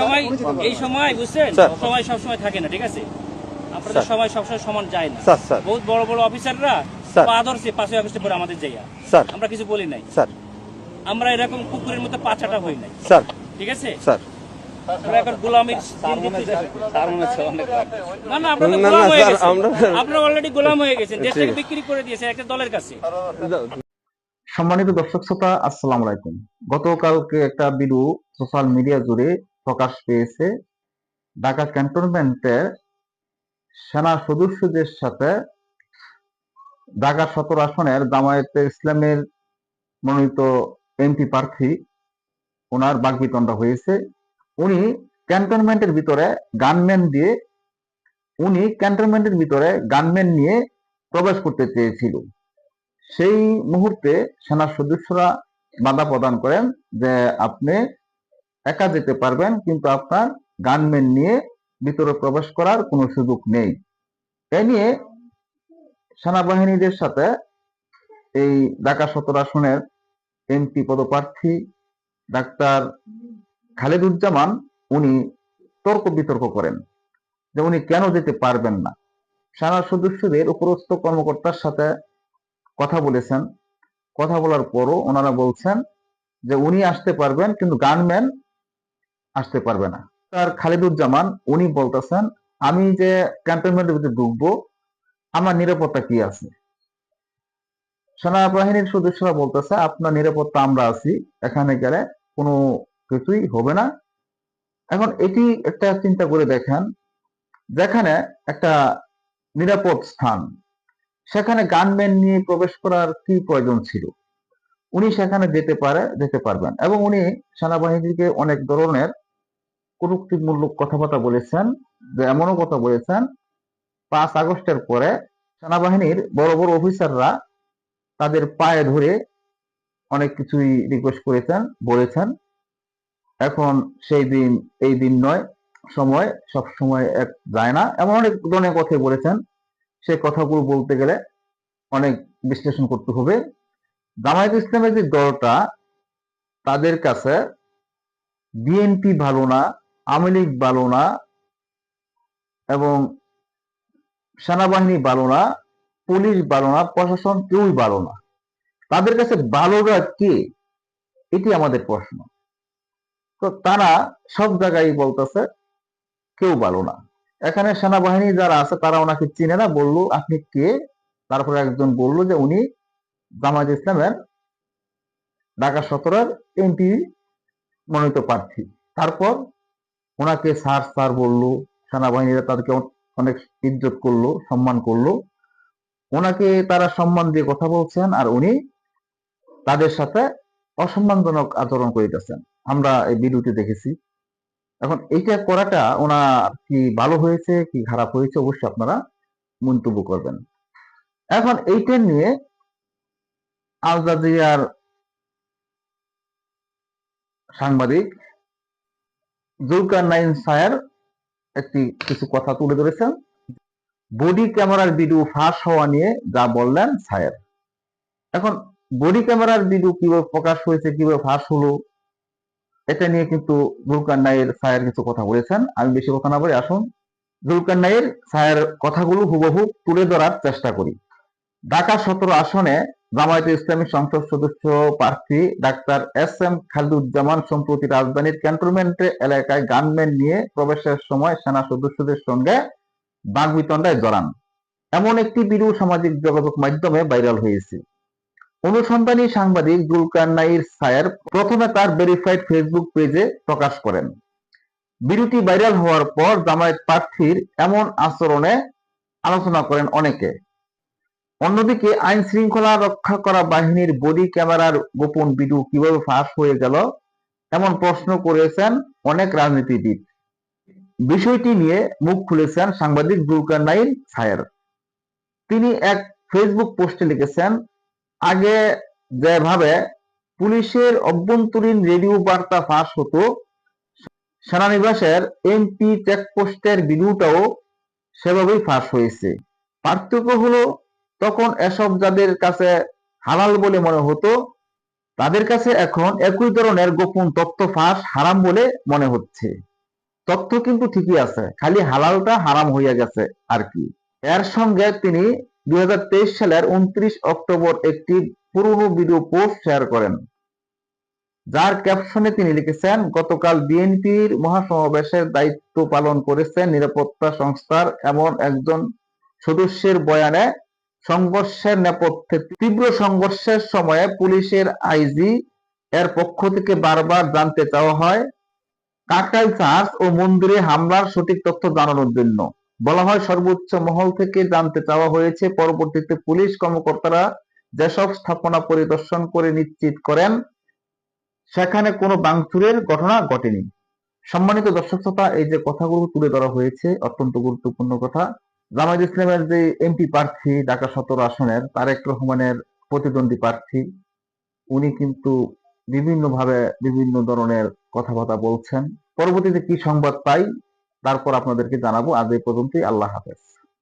সময় এই সময় বুঝছেন? সময় সব সময় থাকে না ঠিক আছে? আপনাদের। সময় সবসময় সমান যায় না। Sir sir. বহুত বড় বড় অফিসাররা ধরছে পাঁচই আগস্টে পরে আমাদের জায়গা স্যার। আমরা কিছু বলি নাই। স্যার। আমরা এরকম কুকুরের মতো পাচাটা হই নাই। স্যার। ঠিক আছে? স্যার। আমরা এখন গোলামির দিন দিতে- না না আপনারা তো না, না, গোলাম হয়ে স্যার, গেছেন। আমরা- আপনারা অলরেডি গোলাম হয়ে গেছেন। দেশটাকে বিক্রি করে দিয়েছে একটা দলের কাছে। সম্মানিত দর্শক শ্রোতা আসসালামু আলাইকুম। গতকালকে একটা ভিডিও সোশ্যাল মিডিয়া জুড়ে প্রকাশ পেয়েছে। ঢাকা ক্যান্টনমেন্টের সেনা সদস্যদের সাথে ঢাকা সদর আসনের জামায়াতে ইসলামের মনোনীত এমপি প্রার্থী ওনার বাগবিতণ্ডা হয়েছে। উনি ক্যান্টনমেন্টের ভিতরে গানম্যান দিয়ে, উনি ক্যান্টনমেন্টের ভিতরে গানম্যান নিয়ে প্রবেশ করতে চেয়েছিল। সেই মুহূর্তে সেনা সদস্যরা বাধা প্রদান করেন যে আপনি একা যেতে পারবেন, কিন্তু আপনার গানম্যান নিয়ে ভিতরে প্রবেশ করার কোনো সুযোগ নেই। এ নিয়ে সেনাবাহিনীদের সাথে এই ঢাকা সদর আসনের এমপি পদপ্রার্থী ডাক্তার খালেদুজ্জামান, উনি তর্ক বিতর্ক করেন যে উনি কেন যেতে পারবেন না। সেনা সদস্যদের উপরস্থ কর্মকর্তার সাথে কথা বলেছেন। কথা বলার পরও ওনারা বলছেন যে উনি আসতে পারবেন, কিন্তু গানম্যান আসতে পারবে না। তার খালিদুজ্জামান, উনি বলতেছেন, আমি যে ক্যান্টনমেন্টের ভিতরে ঢুকবো, আমার নিরাপত্তা কি আছে? সেনাবাহিনীর সদস্যরা বলতেছে, আপনার নিরাপত্তা আমরা আছি, এখানে গেলে কোনো কিছুই হবে না। এখন এটি একটা চিন্তা করে দেখেন, যেখানে একটা নিরাপদ স্থান, সেখানে গানম্যান নিয়ে প্রবেশ করার কি প্রয়োজন ছিল? উনি সেখানে যেতে পারে, যেতে পারবেন। এবং উনি সেনাবাহিনীকে অনেক ধরনের কটুক্তিমূলক কথাবার্তা বলেছেন, যে এমনও কথা বলেছেন, পাঁচ আগস্টের পরে সেনাবাহিনীর বড় বড় অফিসাররা তাদের পায়ে ধরে অনেক কিছুই রিকোয়েস্ট করেছেন, বলেছেন। এখন সেই দিন, এই দিন নয়, সময় সব সময় এক যায় না। এমন অনেক ধরনের কথাই বলেছেন। সেই কথাগুলো বলতে গেলে অনেক বিশ্লেষণ করতে হবে। জামায়াত ইসলামের যে দলটা, তাদের কাছে বিএনপি ভালো না, আওয়ামী লীগ ভালো না এবং সেনাবাহিনী ভালো না, পুলিশ ভালো না, প্রশাসন কেউই ভালো না। তাদের কাছে ভালোরা কে? এটি আমাদের প্রশ্ন। তো তারা সব জায়গায় বলতেছে, কেউ ভালো না। এখানে সেনাবাহিনী যারা আছে তারা ওনাকে চিনে না। বলল, আপনি কে? তারপরে একজন বলল যে, উনি জামায়াত ইসলামের ঢাকা সতরের এমপি মনোনীত প্রার্থী। তারপর ওনাকে স্যার স্যার বলল, সেনাবাহিনীরা তাদেরকে অনেক ইজ্জত করল, সম্মান করল। ওনাকে তারা সম্মান দিয়ে কথা বলছেন আর উনি তাদের সাথে অসম্মানজনক আচরণ করিতেছেন। আমরা এই ভিডিওটি দেখেছি। এখন এইটা করাটা ওনার কি ভালো হয়েছে, কি খারাপ হয়েছে, অবশ্যই আপনারা মন্তব্য করবেন। এখন এইটা নিয়ে আল জাজিয়ার সাংবাদিক জুলকার নাইন সায়ার একটি কিছু কথা তুলে ধরেছেন। বডি ক্যামেরার ভিডিও ফাঁস হওয়া নিয়ে যা বললেন সায়ার। এখন, বডি ক্যামেরার ভিডিও কীভাবে প্রকাশ হয়েছে, কীভাবে ফাঁস হলো, এটা নিয়ে কিন্তু জুলকার নাইয়ের সায়ের কিছু কথা বলেছেন। আমি বেশি কথা না বলে আসুন জুলকার নাইয়ের সায়ের কথাগুলো হুবহু তুলে ধরার চেষ্টা করি। ঢাকা সতেরো আসনে জামায়াতে ইসলামী সংসদ সদস্য প্রার্থী ডাক্তার এস এম খালিদুজ্জামান সম্প্রতি রাজধানীর ক্যান্টনমেন্ট এলাকায় গানম্যান নিয়ে প্রবেশের সময় সেনা সদস্যদের সঙ্গে বাগবিতণ্ডায় জড়ান। এমন একটি ভিডিও সামাজিক যোগাযোগ মাধ্যমে ভাইরাল হয়েছে। অনুসন্ধানী সাংবাদিক জুলকার নাইর সায়ের প্রথমে তার ভেরিফাইড ফেসবুক পেজে প্রকাশ করেন। ভিডিওটি ভাইরাল হওয়ার পর জামায়াত প্রার্থীর এমন আচরণে আলোচনা করেন অনেকে। অন্যদিকে আইন শৃঙ্খলা রক্ষা করা বাহিনীর বডি ক্যামেরার গোপন ভিডিও কীভাবে ফাঁস হয়ে গেল, এমন প্রশ্ন করেছেন অনেক রাজনীতিবিদ। বিষয়টি নিয়ে মুখ খুলেছেন সাংবাদিক জুলকার নাইন সায়ের। তিনি এক ফেসবুক পোস্টে লিখেছেন, আগে যেভাবে পুলিশের অভ্যন্তরীণ রেডিও বার্তা ফাঁস হতো, সেনানিবাসের এমপি চেকপোস্টের ভিডিওটাও সেভাবেই ফাঁস হয়েছে। পার্থক্য হলো তখন এসব যাদের কাছে হালাল বলে মনে হতো, তাদের কাছে এখন একই ধরনের গোপন তথ্য ফাঁস হারাম বলে মনে হচ্ছে। তথ্য কিন্তু ঠিকই আছে, খালি হালালটা হারাম হইয়া গেছে আর কি। এর সঙ্গে তিনি দুই সালের উনত্রিশ অক্টোবর একটি পুরনো ভিডিও পোস্ট শেয়ার করেন। যার ক্যাপশনে তিনি লিখেছেন, গতকাল বিএনপির মহাসমাবেশের দায়িত্ব পালন করেছেন নিরাপত্তা সংস্থার এমন একজন সদস্যের বয়ানে সংঘর্ষের নেপথ্যে, তীব্র সংঘর্ষের সময়ে পুলিশের আইজি এর পক্ষ থেকে বারবার জানতে চাওয়া হয় কাকরাইল চার্চ ও মন্দিরে হামলার সঠিক তথ্য জানানোর জন্য। বলা হয়, সর্বোচ্চ মহল থেকে জানতে চাওয়া হয়েছে, পরবর্তীতে পুলিশ কর্মকর্তারা যেসব স্থাপনা পরিদর্শন করে নিশ্চিত করেন, সেখানে কোনো বাংচুরের ঘটনা ঘটেনি। সম্মানিত দর্শক শ্রোতা, এই যে কথাগুলো তুলে ধরা হয়েছে, অত্যন্ত গুরুত্বপূর্ণ কথা। জামায়াত ইসলামের যে এমপি প্রার্থী ঢাকা সতেরো আসনের, তারেক রহমানের প্রতিদ্বন্দ্বী প্রার্থী, উনি কিন্তু বিভিন্নভাবে বিভিন্ন ধরনের কথাবার্তা বলছেন। পরবর্তীতে কি সংবাদ পাই, তারপর আপনাদেরকে জানাব। আজ এই পর্যন্তই। আল্লাহ হাফেজ।